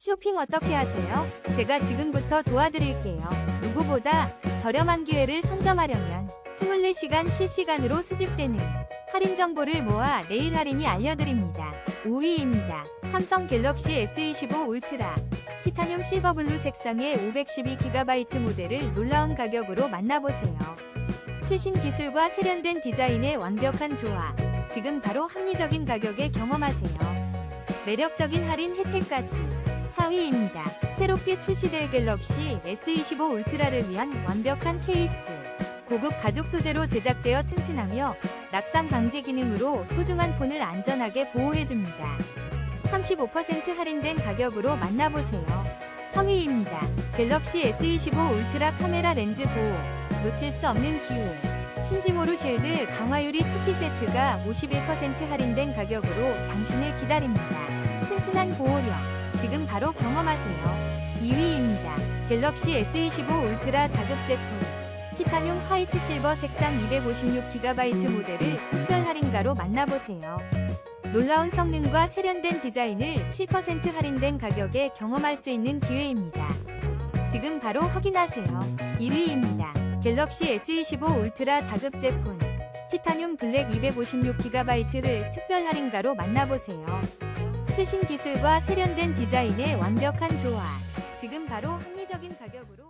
쇼핑 어떻게 하세요? 제가 지금부터 도와드릴게요. 누구보다 저렴한 기회를 선점하려면 24시간 실시간으로 수집되는 할인 정보를 모아 내일 할인이 알려드립니다. 5위입니다. 삼성 갤럭시 S25 울트라 티타늄 실버블루 색상의 512GB 모델을 놀라운 가격으로 만나보세요. 최신 기술과 세련된 디자인의 완벽한 조화. 지금 바로 합리적인 가격에 경험하세요. 매력적인 할인 혜택까지. 4위입니다. 새롭게 출시될 갤럭시 S25 울트라를 위한 완벽한 케이스. 고급 가죽 소재로 제작되어 튼튼하며 낙상 방지 기능으로 소중한 폰을 안전하게 보호해줍니다. 35% 할인된 가격으로 만나보세요. 3위입니다. 갤럭시 S25 울트라 카메라 렌즈 보호. 놓칠 수 없는 기회. 신지모루 쉴드 강화유리 투피 세트가 51% 할인된 가격으로 당신을 기다립니다. 튼튼한 보호력. 지금 바로 경험하세요. 2위입니다. 갤럭시 S25 울트라 자급 제품. 티타늄 화이트 실버 색상 256GB 모델을 특별 할인가로 만나보세요. 놀라운 성능과 세련된 디자인을 7% 할인된 가격에 경험할 수 있는 기회입니다. 지금 바로 확인하세요. 1위입니다. 갤럭시 S25 울트라 자급 제품. 티타늄 블랙 256GB를 특별 할인가로 만나보세요. 최신 기술과 세련된 디자인의 완벽한 조화. 지금 바로 합리적인 가격으로